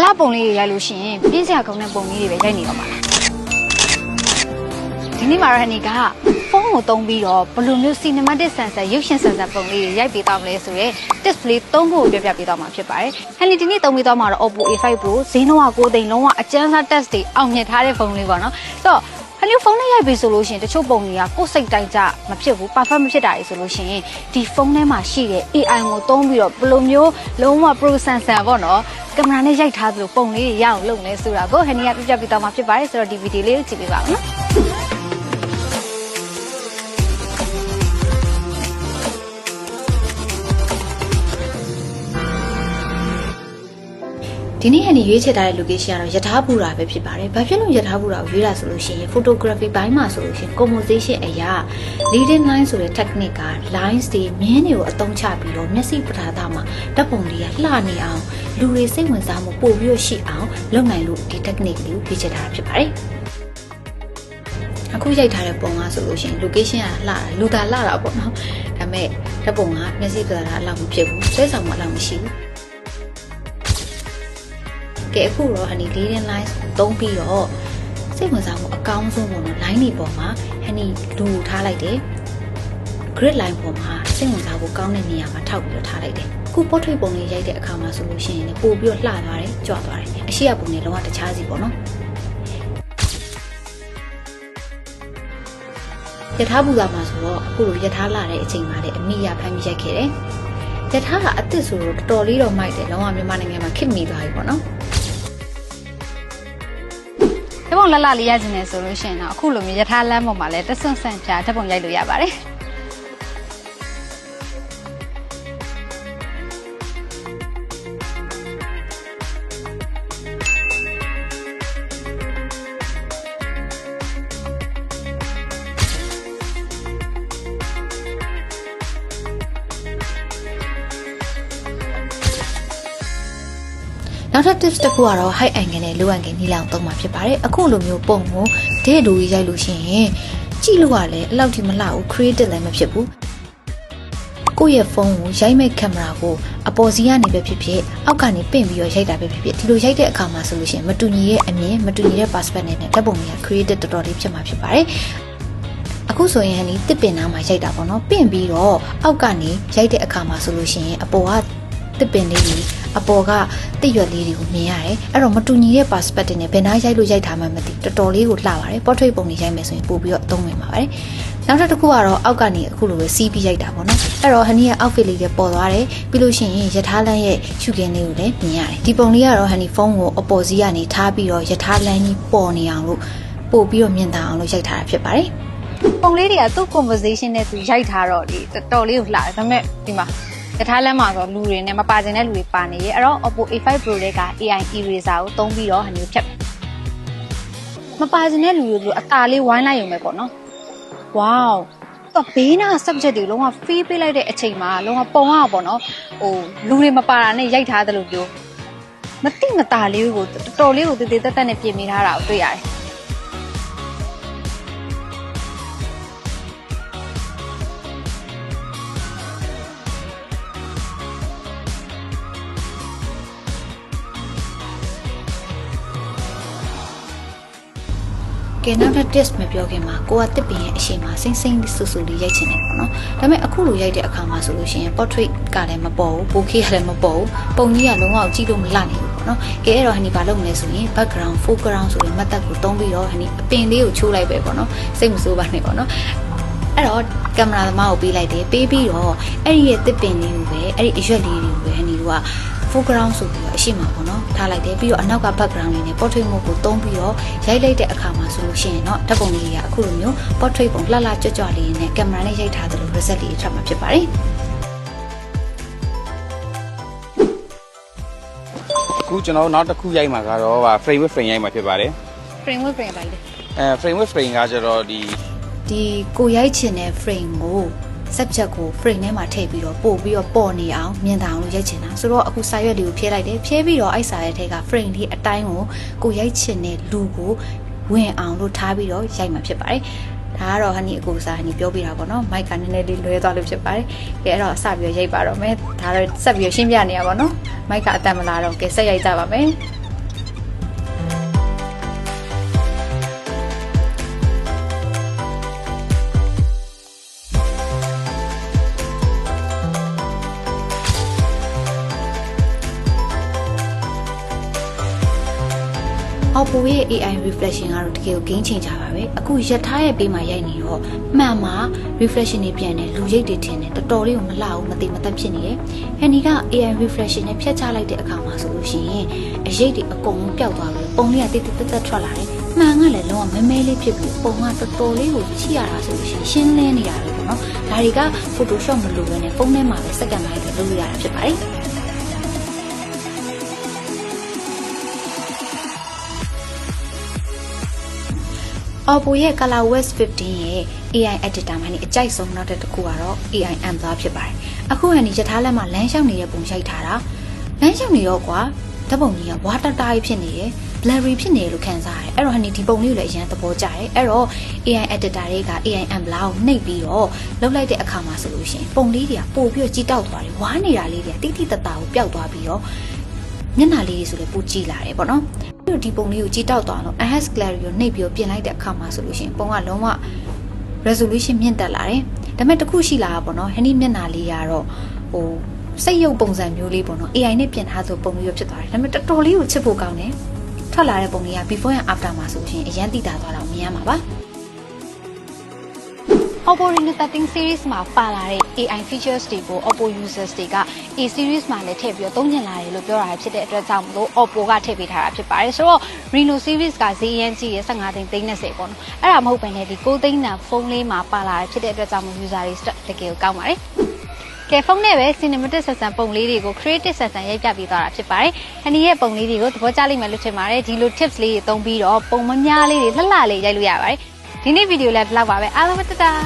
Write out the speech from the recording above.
အလားပုံလေးတွေရိုက်လို့ရှိရင်ပြင်းစရာကောင်းတဲ့ပုံလေးတွေပဲရိုက်နေတော့မှာလားဒီနေ့မှာရဟနီကဖုန်းကိုသုံးပြီးတော့ဘယ်လိုမျိုး cinematic sensor ရုပ်ရှင် sensor ပုံလေးတွေရိုက်ပေးတော့မလဲဆိုတော့ display သုံးခုကိုပြပြပေးတော့မှာဖြစ်ပါတယ်ဟန်နီဒီနေ့သုံးပြီးတော့မှာတော့ Oppo A5 Pro ဈေးနှုန်းက9သိန်းလုံးဝအကျန်းစား test တွေအောင်မြင်ထားတဲ့ဖုန်းလေးပေါ့နော်ဆိုတော့ဟန်နီဖုန်းနဲ့ရိုက်ပြီဆိုလို့ရှိရင်တချို့ပုံတွေကကိုယ်စိတ်တိုင်းကြမဖြစ်ဘူး perfect မဖြစ်တာတွေဆိုလို့ရှိရင်ဒီဖုန်းထဲမှာရှိတဲ့ AI ကိုသုံးပြီးတော့ဘယ်လိုမျိုးလုံးဝ pro sensor ပေါ့နော် ကင်မရာနဲ့ရိုက်ထားသလိုပုံလေးတွေရအောင်လုပ်နေဆိုတာကိုဟန်နီကပြပြပေးတော့မှာဖြစ်ပါတယ်ဆိုတော့ဒီဗီဒီယိုလေးကိုကြည့်ပေးပါဦးနော် ဒီနေ့ဟန်ဒီရွေးချယ်ထားတဲ့ location ကတော့ယထာဘူရာပဲဖြစ်ပါတယ်။ဘာဖြစ်လို့ယထာဘူရာကိုရွေးတာဆိုလို့ရှိရင် photography ဘိုင်းမှာဆိုလို့ရှိရင် composition အရာ leading line ဆိုတဲ့ technique က lines တွေမြင်းတွေကိုအသုံးချပြီးတော့မျက်စိပဓာတ်မှာဓာတ်ပုံတွေကလှနေအောင်လူတွေစိတ်ဝင်စားမှုပို့ပြီးရရှိအောင်လုပ်နိုင်လို့ဒီ technique လေးကိုရွေးချယ်ထားတာဖြစ်ပါတယ်။အခုရိုက်ထားတဲ့ပုံကဆိုလို့ရှိရင် location ကလှတာလူသာလှတာပေါ့နော်။ဒါပေမဲ့ဓာတ်ပုံကမျက်စိပဓာတ်အလောက်မဖြစ်ဘူး။ဆွဲဆောင်မအလောက်မရှိဘူး။ ကဲအခုတော့ honey leading lines သုံးပြီးတော့စိတ်ဝင်စားမှုအကောင်းဆုံးပေါ့နော် line တွေပေါ်မှာ honey လူထားလိုက်တယ် grid line ပေါ်မှာစိတ်ဝင်စားဖို့ကောင်းတဲ့နေရာမှာထောက်ပြီးတော့ထားလိုက်တယ်အခု portrait ပုံလေးရိုက်တဲ့အခါမှာဆိုလို့ရှိရင်လည်းပို့ပြီးတော့လှသွားတယ်ကြွသွားတယ်အရှိရပုံလေးလုံးဝတခြားစီပေါ့နော်ယထာဘူသာမှာဆိုတော့အခုလိုယထာလာတဲ့အချိန်မှာလည်းအမိရဖမ်းပြီးရိုက်ခဲ့တယ်ယထာကအစ်စ်ဆိုတော့တော်တော်လေးတော့မိုက်တယ်လုံးဝမြန်မာနိုင်ငံမှာခစ်မိသွားပြီပေါ့နော် လက်လလေးရခြင်းနဲ့ဆိုလို့ရှိရင်တော့အခုလိုမျိုးယထာလမ်းပေါ်မှာလည်းတဆွန့်ဆန့်ပြဓာတ်ပုံရိုက်လို့ရပါတယ် နောက်ထပ် tips တစ်ခုကတော့ high angle နဲ့ low angle နီးလောင်သုံးမှာဖြစ်ပါတယ်အခုလိုမျိုးပုံကိုဒဲ့လူကြီးရိုက်လို့ရှိရင်ကြည့်လို့ကလည်းအလောက်ထိမလှဘူး creative လည်းမဖြစ်ဘူးကိုယ့်ရဲ့ဖုန်းကိုရိုက်မဲ့ကင်မရာကိုအပေါ်စီကနေပဲဖြစ်ဖြစ်အောက်ကနေပင့်ပြီးတော့ရိုက်တာပဲဖြစ်ဖြစ်ဒီလိုရိုက်တဲ့အခါမှာဆိုလို့ရှိရင်မတူညီရဲ့အမြင်မတူညီတဲ့ perspective နဲ့ဓာတ်ပုံတွေက creative တော်တော်လေးဖြစ်မှာဖြစ်ပါတယ်အခုဆိုရင်ဟန်ဒီတစ်ပင်နားမှာရိုက်တာပေါ့နော်ပင့်ပြီးတော့အောက်ကနေရိုက်တဲ့အခါမှာဆိုလို့ရှိရင်အပေါ်က တစ်ပင်လေးကြီးအပေါ်ကတစ်ရွက်လေးတွေကိုမြင်ရတယ်အဲ့တော့မတူညီတဲ့ perspective နဲ့ဘယ်နားရိုက်လို့ရိုက်ထားမှမသိတော်တော်လေးကိုလှပါတယ် portrait ပုံတွေရိုက်မယ်ဆိုရင်ပို့ပြီးတော့အသုံးဝင်ပါပါတယ်နောက်တစ်ခုကတော့အောက်ကနေအခုလိုပဲစီးပြီးရိုက်တာပေါ့နော်အဲ့တော့ဟနီရဲ့ outfit လေးတွေပေါ်သွားတယ်ပြီးလို့ရှိရင်ယထာလန်းရဲ့ရှုခင်းလေးကိုလည်းမြင်ရတယ်ဒီပုံလေးကတော့ဟနီဖုန်းကိုအပေါ်စီးကနေထားပြီးတော့ယထာလန်းကြီးပေါ်နေအောင်လို့ပို့ပြီးတော့မြင်သာအောင်လို့ရိုက်ထားတာဖြစ်ပါတယ်ပုံလေးတွေကသူ့ conversation နဲ့သူရိုက်ထားတော့လေတော်တော်လေးကိုလှတယ်ဒါပေမဲ့ဒီမှာ ရထားလမ်းမှာဆိုလူတွေနဲ့မပါကျင်တဲ့လူတွေပါနေရဲ့အဲ့တော့ Oppo A5 Pro တွေက AI eraser ကိုသုံးပြီးတော့ဟိုမျိုးဖြတ်မပါကျင်တဲ့လူတွေဆိုအตาလေးဝိုင်းလိုက်ရုံပဲပေါ့နော် wow ကဘေးနာ subject တွေလုံးဝ free ပေးလိုက်တဲ့အချိန်မှာလုံးဝပုံရပေါ့နော်ဟိုလူတွေမပါတာနဲ့ရိုက်ထားတယ်လို့ပြောမတိမတာလေးကိုတော်တော်လေးကိုတည်တည်တက်တက်နဲ့ပြင်မိထားတာကိုတွေ့ရတယ် ကဲနောက်ထပ် test မပြောခင်မှာကိုကတစ်ပင်ရဲ့အရှိန်မှာစိမ့်စိမ့်ဆူဆူလေးရိုက်ချင်တယ်ပေါ့နော်ဒါပေမဲ့အခုလိုရိုက်တဲ့အခါမှာဆိုလို့ရှိရင် portrait ကလည်းမပေါ်ဘူး bokeh ကလည်းမပေါ်ဘူးပုံကြီးကလုံးဝကြည့်လို့မလှနိုင်ဘူးပေါ့နော်ကဲအဲ့တော့ဟန်ဒီဘာလုပ်မလဲဆိုရင် background foreground ဆိုတဲ့ method ကိုသုံးပြီးတော့ဟန်ဒီအပင်လေးကိုချိုးလိုက်ပဲပေါ့နော်စိတ်မဆိုးပါနဲ့ပေါ့နော်အဲ့တော့ကင်မရာသမားကိုပေးလိုက်တယ်ပေးပြီးတော့အဲ့ဒီရဲ့တစ်ပင်လေးကိုပဲအဲ့ဒီအရွက်လေးတွေကိုပဲဟန်ဒီက foreground ဆိုပြီးတော့အရှိမပေါ့နော်ထားလိုက်တယ်ပြီးတော့အနောက်က background လေးနဲ့ portrait mode ကိုသုံးပြီးတော့ရိုက်လိုက်တဲ့အခါမှာဆိုလို့ရှိရင်တော့ဓာတ်ပုံလေးတွေကအခုလိုမျိုး portrait ပုံလှလှကြွကြွလေးနဲ့ကင်မရာနဲ့ရိုက်ထားသလို result လေးထွက်မှာဖြစ်ပါတယ်အခုကျွန်တော်တို့နောက်တစ်ခုရိုက်မှာကတော့ဗာ frame with frame ရိုက်မှာဖြစ်ပါတယ် frame with frame လိုက်တယ်အဲ frame with frame ကကျတော့ဒီဒီကိုရိုက်ချင်တဲ့ frame ကို subject ကို frame ထဲမှာထည့်ပြီးတော့ပို့ပြီးတော့ပေါ်နေအောင်မြင်သာအောင်လို့ရိုက်ချင်တာဆိုတော့အခုစာရွက်လေးကိုဖြဲလိုက်တယ်ဖြဲပြီးတော့အဲ့စာရွက်ထဲက frame လေးအတိုင်းကိုကိုရိုက်ချင်တဲ့လူကိုဝင်အောင်လို့ထားပြီးတော့ရိုက်မှာဖြစ်ပါတယ်ဒါကတော့ဟနီအကူစာဟနီပြောပြတာပေါ့နော်မိုက်ကနည်းနည်းလေးလွဲသွားလို့ဖြစ်ပါတယ်ကဲအဲ့တော့စပြီးတော့ရိုက်ပါတော့မယ်ဒါတော့ဆက်ပြီးတော့ရှင်းပြနေရပါတော့မိုက်ကအတန်မလာတော့ကဲဆက်ရိုက်ကြပါမယ် Oppo ရဲ့ AI reflection ကတော့တကယ်ကို game changer ပါပဲအခုရထားရဲ့ပေးမှာရိုက်နေတော့မှန်မှာ reflection တွေပြန်တယ်လူရိပ်တွေထင်တယ်တော်တော်လေးကိုမလှဘူးမသိမသက်ဖြစ်နေတယ်ဟန်ဒီက AI reflection နဲ့ဖြတ်ချလိုက်တဲ့အခါမှာဆိုလို့ရှိရင်အရိပ်တွေအကုန်လုံးပျောက်သွားပြီးပုံလေးကတိတိတက်တက်ထွက်လာတယ်မှန်ကလည်းလုံးဝမဲမဲလေးဖြစ်ပြီးပုံကတော်တော်လေးကိုချိရတာဆိုလို့ရှိရင်ရှင်းလင်းနေတာပဲပေါ့နော်ဒါတွေက Photoshop မလိုဘဲနဲ့ပုံထဲမှာပဲစက္ကန့်ပိုင်းပဲလုပ်လို့ရတာဖြစ်ပါတယ် Oppo ရဲ့ ColorOS 15ရဲ့ AI editor မှာနေအကြိုက်ဆုံးနောက်တစ်ခုကတော့ AI M သားဖြစ်ပါတယ်။အခုဟန်ဒီရထားလက်မှာလမ်းလျှောက်နေတဲ့ပုံရိုက်ထားတာလမ်းလျှောက်နေတော့ကွာဓာတ်ပုံကြီးကဝါတာတာကြီးဖြစ်နေတယ် blurry ဖြစ်နေတယ်လို့ခံစားရတယ်။အဲ့တော့ဟန်ဒီဒီပုံလေးကိုလည်းအရင်သဘောကျတယ်။အဲ့တော့ AI editor တွေက AI M လာကိုနှိပ်ပြီးတော့လုပ်လိုက်တဲ့အခါမှာဆိုလို့ရှိရင်ပုံလေးတွေကပို့ပြီးတော့ကြီးတောက်သွားတယ်။ဝါနေတာလေးတွေကတိတိတတ်တာကိုပျောက်သွားပြီးတော့မျက်နှာလေးတွေဆိုလည်းပိုကြည့်လာတယ်ပေါ့နော်ပြီး တော့ဒီပုံလေးကိုကြည့်တောက်သွားတော့ enhance clarity ကိုနှိပ်ပြီးတော့ပြင်လိုက်တဲ့အခါမှာဆိုလို့ရှိရင်ပုံကလုံးဝ resolution မြင့်တက်လာတယ်ဒါပေမဲ့တစ်ခုရှိလာတာပေါ့နော်ဟန်ဒီမျက်နှာလေးကတော့ဟိုစိတ်ရုပ်ပုံစံမျိုးလေးပေါ့နော် AI နဲ့ပြင်ထားဆိုပုံမျိုးဖြစ်သွားတယ်ဒါပေမဲ့တော်တော်လေးကိုချစ်ဖို့ကောင်းတယ်ထွက်လာတဲ့ပုံလေးက before and after မှာဆိုလို့ရှိရင်အရန်တိတာသွားတာကိုမြင်ရမှာပါ Oppo Reno 13 series မှာပါလာတဲ့ AI features တွေကို Oppo users တွေက A series မှာလည်းထည့်ပြီးတော့သုံးကျင်လာတယ်လို့ပြောတာဖြစ်တဲ့အတွက်ကြောင့်မလို့ Oppo ကထည့်ပေးထားတာဖြစ်ပါတယ်ဆိုတော့ Reno series ကဈေးရမ်းကြီးရ15သိန်းသိန်း30ပေါ့နော်အဲ့ဒါမဟုတ်ဘဲနဲ့ဒီ6သိန်းတန်ဖုန်းလေးမှာပါလာတယ်ဖြစ်တဲ့အတွက်ကြောင့်မို့ user တွေတကယ်ကိုကောင်းပါတယ်ကဲဖုန်းနဲ့ပဲ cinematic ဆက်ဆံပုံလေးတွေကို creative ဆက်ဆံရိုက်ပြပေးသွားတာဖြစ်ပါတယ်။အနီရဲ့ပုံလေးတွေကိုသဘောကျလိမ့်မယ်လို့ထင်ပါတယ်။ဒီလို tips လေးတွေသုံးပြီးတော့ပုံမများလေးတွေလှလှလေးရိုက်လို့ရပါတယ်။ ဒီနေ့ဗီဒီယိုလည်းဒီလောက်ပါပဲအားလုံးပဲတတား